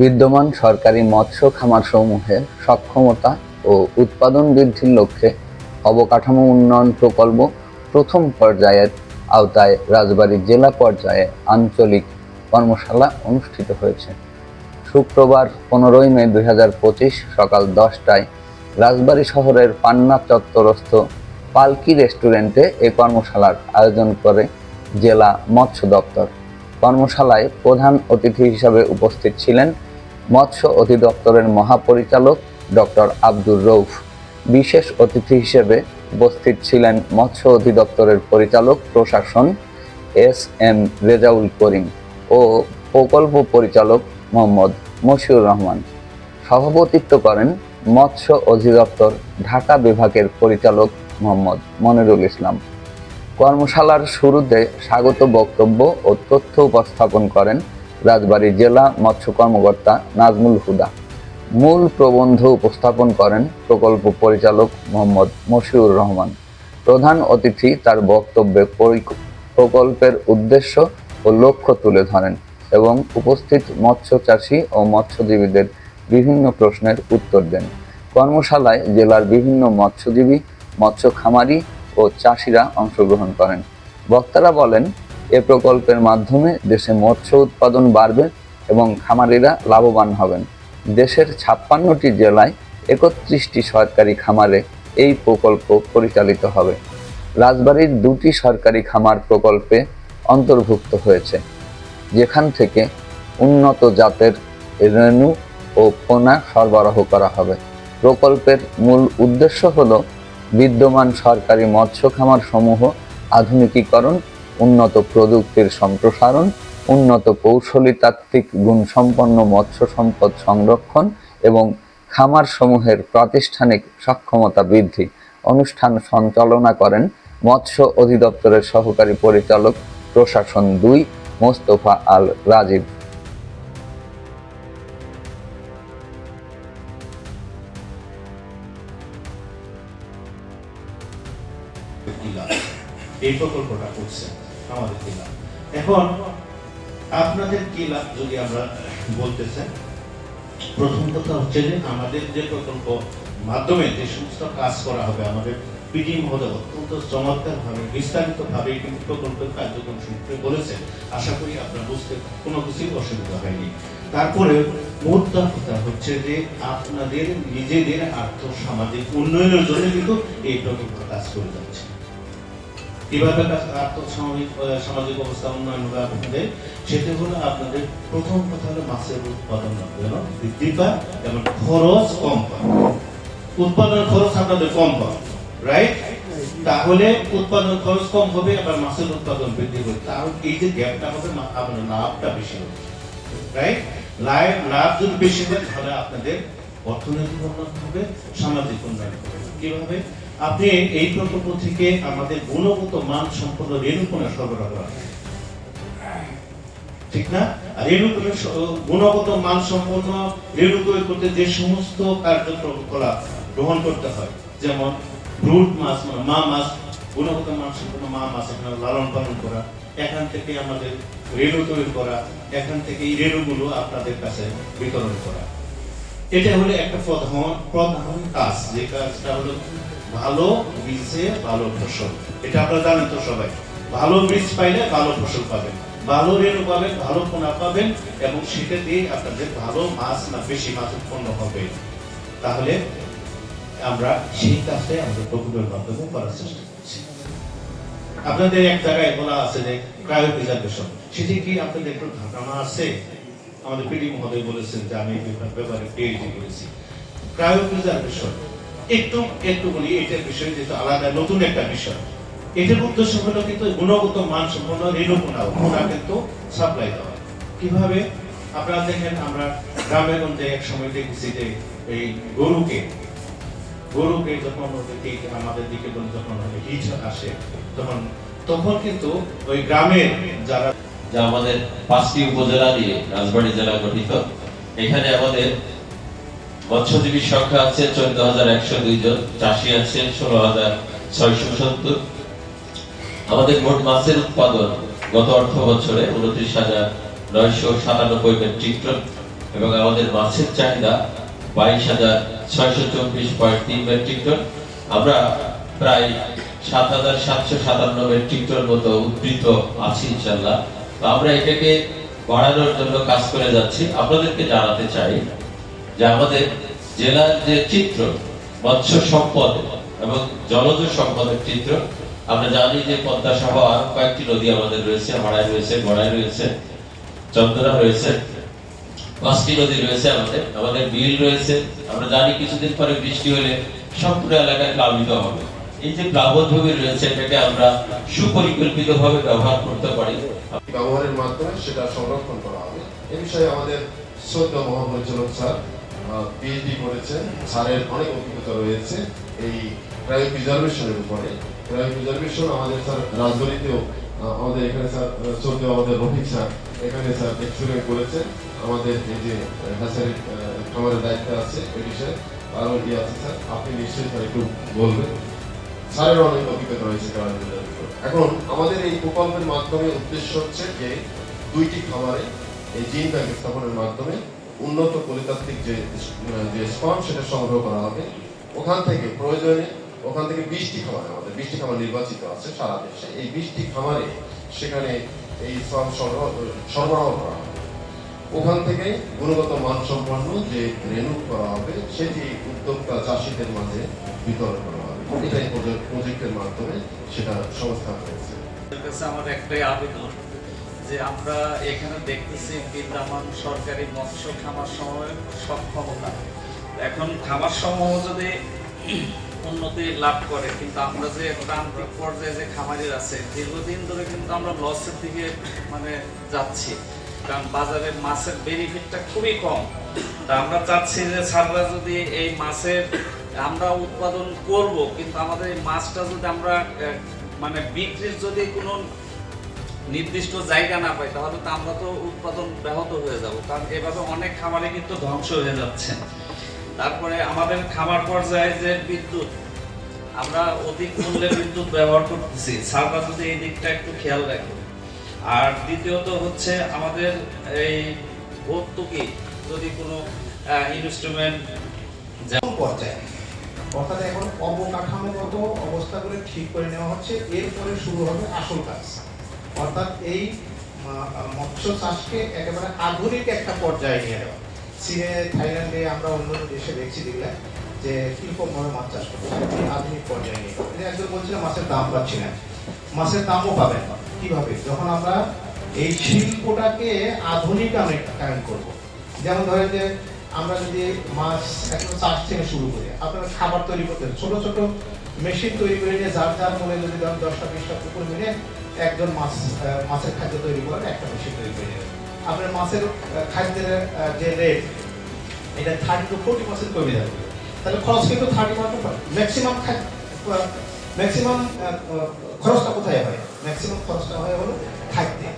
বিদ্যমান সরকারি মৎস্য খামারসমূহের সক্ষমতা ও উৎপাদন বৃদ্ধির লক্ষ্যে অবকাঠামো উন্নয়ন প্রকল্প প্রথম পর্যায়ের আওতায় রাজবাড়ী জেলা পর্যায়ে আঞ্চলিক কর্মশালা অনুষ্ঠিত হয়েছে। শুক্রবার পনেরোই মে দু হাজার পঁচিশ সকাল দশটায় রাজবাড়ী শহরের পান্না চত্বরস্থ পালকি রেস্টুরেন্টে এই কর্মশালার আয়োজন করে জেলা মৎস্য দপ্তর। কর্মশালায় প্রধান অতিথি হিসাবে উপস্থিত ছিলেন মৎস্য অধিদপ্তরের মহাপরিচালক ডক্টর আব্দুর রৌফ বিশেষ অতিথি হিসেবে উপস্থিত ছিলেন মৎস্য অধিদপ্তরের পরিচালক, প্রশাসন এস এম রেজাউল করিম ও প্রকল্প পরিচালক মোহাম্মদ মশিউর রহমান। সভাপতিত্ব করেন মৎস্য অধিদপ্তর ঢাকা বিভাগের পরিচালক মোহাম্মদ মনিরুল ইসলাম। কর্মশালার শুরুতে স্বাগত বক্তব্য ও তথ্য উপস্থাপন করেন রাজবাড়ী জেলা মৎস্য কর্মকর্তা নাজমুল হুদা। মূল প্রবন্ধ উপস্থাপন করেন প্রকল্প পরিচালক মোহাম্মদ মশিউর রহমান। প্রধান অতিথি তার বক্তব্যে প্রকল্পের উদ্দেশ্য ও লক্ষ্য তুলে ধরেন এবং উপস্থিত মৎস্য চাষী ও মৎস্যজীবীদের বিভিন্ন প্রশ্নের উত্তর দেন। কর্মশালায় জেলার বিভিন্ন মৎস্যজীবী, মৎস্য খামারি ও চাষিরা অংশগ্রহণ করেন। বক্তারা বলেন, এ প্রকল্পের মাধ্যমে দেশে মৎস্য উৎপাদন বাড়বে এবং খামারিরা লাভবান হবেন। দেশের ছাপ্পান্নটি জেলায় একত্রিশটি সরকারি খামারে এই প্রকল্প পরিচালিত হবে। রাজবাড়ির দুটি সরকারি খামার প্রকল্পে অন্তর্ভুক্ত হয়েছে, যেখান থেকে উন্নত জাতের রেণু ও পোনা সরবরাহ করা হবে। প্রকল্পের মূল উদ্দেশ্য হল বিদ্যমান সরকারি মৎস্য খামার সমূহ, আধুনিকীকরণ, উন্নত প্রযুক্তির সম্প্রসারণ, উন্নত কৌশলী তাত্ত্বিক গুণসম্পন্ন মৎস্য সম্পদ সংরক্ষণ এবং খামার সমূহের প্রাতিষ্ঠানিক সক্ষমতা বৃদ্ধি। অনুষ্ঠান সঞ্চালনা করেন মৎস্য অধিদপ্তরের সহকারী পরিচালক প্রশাসন দুই, মোস্তফা আল রাজীব। এই প্রকল্পটা করছে আমাদের জেলা। এখন আপনাদের কি লাভ যদি আমরা বলতে চাই, প্রথম কথা হচ্ছে যে আমাদের যে প্রকল্প মাধ্যমে যে সমস্ত কাজ করা হবে, আমাদের পিডি মহোদয় অত্যন্ত চমৎকার ভাবে বিস্তারিত কিন্তু প্রকল্পের কার্যক্রম শুনতে বলেছেন আশা করি আপনার বুঝতে, কোনো কিছুই অসুবিধা হয়নি। তারপরে মোদ্দা কথা হচ্ছে যে আপনাদের নিজেদের আর্থ সামাজিক উন্নয়নের জন্য কিন্তু এই প্রকল্প কাজ করে যাচ্ছে। সামাজিক অবস্থা, উন্নয়ন আপনাদের, সেটা হলো আপনাদের প্রথম কথা হলো মাছের উৎপাদন বৃদ্ধি পায় এবং খরচ কম পায়। খরচ আপনাদের কম রাইট তাহলে উৎপাদন খরচ কম হবে, আবার মাছের উৎপাদন বৃদ্ধি হবে তার এই যে গ্যাপটা হবে আপনার লাভটা বেশি হবে রাইট লাভ লাভ যদি বেশি হয়, তাহলে আপনাদের অর্থনৈতিক উন্নয়ন হবে, সামাজিক উন্নয়ন হবে। কীভাবে? আপনি এই প্রকল্প থেকে আমাদের গুণগত মান সম্পন্ন রেণুপণা সরবরাহ করা ঠিক না? গুণগত মান সম্পন্ন করতে যে সমস্ত কার্যকলাপ গ্রহণ করতে হয়, যেমন মাছ মানে মা মাছ, গুণগত মান সম্পন্ন মা মাছ এখানে লালন পালন করা, এখান থেকে আমাদের রেণু তৈরি করা, এখান থেকে এই রেণুগুলো আপনাদের কাছে বিতরণ করা। এটা হলো একটা প্রধান প্রধান কাজ, যে কাজটা হলো ভালো বীজে ভালো ফসল। এটা আপনারা জানেন তো সবাই। ভালো বীজ পাইলে ভালো ফসল পাবেন। ভালো রেণু পাবেন, ভালো পোনা পাবেন এবং সেটা দিয়ে আপনাদের ভালো মাছ না বেশি মাছ উৎপন্ন হবে। তাহলে আমরা সেই কাজটাই আমাদের প্রকল্পের মাধ্যমে করার চেষ্টা করছি। আপনাদের এক জায়গায় বলা আছে যে ক্রায়ো প্রিজার্ভেশন সেটি কি আপনাদের একটু ধারণা আছে? আমাদের পিডি মহোদয় বলেছেন যে আমি ব্যাপারে পিএইচডি করেছি। ক্রায়ো প্রিজার্ভেশন একটু একটু বলি এটার বিষয় যেহেতু আলাদা, নতুন একটা বিষয়। এটার উদ্দেশ্য হলো কিন্তু গুণগত মান সম্পন্ন রেণুপোনা পোনা কিন্তু সাপ্লাই দেওয়া। কীভাবে? আপনারা দেখেন, আমরা গ্রামে গঞ্জে এক সময় দেখেছি যে এই গরুকে গরুকে যখন আমাদের দিকে যখন হিট আসে, তখন তখন কিন্তু ওই গ্রামের যারা যা আমাদের পাঁচটি উপজেলা নিয়ে রাজবাড়ী জেলা গঠিত, এখানে আমাদের মৎস্যজীবী সংখ্যা আছে চোদ্দ হাজার একশো দুই জন, চাষি আছে ষোলো হাজার ছয়শো সত্তর। আমাদের মোট মাছের উৎপাদন গত অর্থ বছরে উনত্রিশ হাজার নয়শো সাতানব্বই মেট্রিক টন এবং আমাদের মাছের চাহিদা বাইশ হাজার ছয়শো চব্বিশ পয়েন্ট তিন মেট্রিক টন। আমরা প্রায় সাত হাজার সাতশো সাতান্ন মেট্রিক টন মতো উদ্বৃত্ত আছি ইনশাল্লাহ তো আমরা এটাকে বাড়ানোর জন্য কাজ করে যাচ্ছি। আপনাদেরকে জানাতে চাই যে আমাদের জেলার যে চিত্র, মৎস্য সম্পদ এবং জলজ সম্পদের চিত্র, আমরা জানি যে পদ্মা সহ আরও কয়েকটি নদী আমাদের রয়েছে হাড়াই রয়েছে গড়াই রয়েছে চন্দনা রয়েছে, পাঁচটি নদী রয়েছে আমাদের আমাদের বিল রয়েছে। আমরা জানি কিছুদিন পরে বৃষ্টি হলে সম্পূর্ণ এলাকায় প্লাবিত হবে। এই যে প্লাবনভূমি রয়েছে, এটাকে আমরা সুপরিকল্পিত ভাবে ব্যবহার করতে পারি। ব্যবহারের মাধ্যমে সেটা সংরক্ষণ করা হবে। এ বিষয়ে আমাদের শ্রদ্ধা মহাপরিচালক স্যার পিএইচডি করেছেন, স্যারের অনেক অভিজ্ঞতা রয়েছে এই ক্রাইম প্রিজার্ভেশনের উপরে। ক্রাইম প্রিজার্ভেশন আমাদের স্যার রাজবাড়িতেও আমাদের এখানে স্যার শ্রদ্ধা আমাদের রফিক স্যার। এখানে স্যার এক্সপেরিমেন্ট করেছেন। আমাদের এই যে হ্যাচারি খামারের দায়িত্ব আছে এই বিষয়ে আরও ইয়ে আছে স্যার, আপনি নিশ্চয়ই স্যার একটু বলবেন। স্যারের অনেক অভিজ্ঞতা রয়েছে কারণ এখন আমাদের এই প্রকল্পের মাধ্যমে উদ্দেশ্য হচ্ছে যে দুইটি খামারে এই জিন ব্যাংক স্থাপনের মাধ্যমে উন্নত পরিতাত্ত্বিক যে যে স্পাম সেটা সংগ্রহ করা হবে। ওখান থেকে প্রয়োজনে ওখান থেকে বৃষ্টি খামারে আমাদের, বৃষ্টি খামার নির্বাচিত আছে সারা দেশে। এই বৃষ্টি খামারে সেখানে এই সংগ্রহ সরবরাহ করা হবে। ওখান থেকে গুণগত মানসম্পন্ন যে রেণু করা হবে, সেটি উদ্যোক্তা চাষিদের মাঝে বিতরণ করা হবে। এটাই প্রজেক্টের মাধ্যমে সেটা সংস্থান হয়েছে। আমার একটাই আবেদন যে আমরা এখানে দেখতেছি বিদ্যমান সরকারি মৎস্য খামার সমূহের সক্ষমতা। এখন খামার সমূহ যদি উন্নতি লাভ করে, কিন্তু আমরা যে প্রান্তিক পর্যায়ে যে খামারির আছে, দীর্ঘদিন ধরে কিন্তু আমরা লসের দিকে মানে যাচ্ছি। কারণ বাজারে মাছের বেনিফিটটা খুবই কম। তা আমরা চাচ্ছি যে স্যাররা যদি এই মাছের আমরা উৎপাদন করব, কিন্তু আমাদের এই মাছটা যদি আমরা মানে বিক্রির যদি কোনো নির্দিষ্ট জায়গা না পাই তাহলে তো আমরা তো উৎপাদন ব্যাহত হয়ে যাব। কারণ এভাবে অনেক খামারে কিন্তু ধ্বংস হয়ে যাচ্ছে। তারপরে আমাদের খামার পর্যায়ে যে বিদ্যুৎ, আমরা অধিক মূল্যে বিদ্যুৎ ব্যবহার করতেছি। সাররা যদি এই দিকটা একটু খেয়াল রাখে আর দ্বিতীয়ত হচ্ছে আমাদের এই ভর্তুকি যদি কোনো ইনস্ট্রুমেন্ট প্রথম পর্যায়ে? অর্থাৎ এখন অবকাঠামোগত অবস্থাগুলো ঠিক করে নেওয়া হচ্ছে, এরপরে শুরু হবে আসল কাজ। অর্থাৎ এই মৎস্য চাষকে একেবারে আধুনিক একটা পর্যায়ে নিয়ে যাওয়া চীনে, থাইল্যান্ডে আমরা অন্য দেশে দেখছি দেখলে যে কিরকমভাবে মাছ চাষ করছে আধুনিক পর্যায়ে নিয়ে। যাওয়া। একজন বলছিলেন মাছের দাম পাচ্ছি না। মাছের দামও পাবেন না। কীভাবে? যখন আমরা এই শিল্পটাকে আধুনিকায়ন করব। যেমন ধরেন যে, আমরা যদি মাছ এখন চাষ থেকে শুরু করি, আপনারা খাবার তৈরি করতে ছোট ছোট মেশিন তৈরি করে নিয়ে যার যার মনে যদি ধরেন দশটা, বিশটা পুকুর মিলে একজন মাছ মাছের খাদ্য তৈরি করেন, একটা বেশি তৈরি করে নেবেন। আপনার মাছের খাদ্যের যে রেট এটা থার্টি টু ফোর্টি পার্সেন্ট কমে যাবে। তাহলে খরচ কিন্তু থার্টি পার্সেন্ট ম্যাক্সিমাম ম্যাক্সিমাম খরচটা কোথায় হয়? ম্যাক্সিমাম খরচটা হয় হলো খাদ্যে।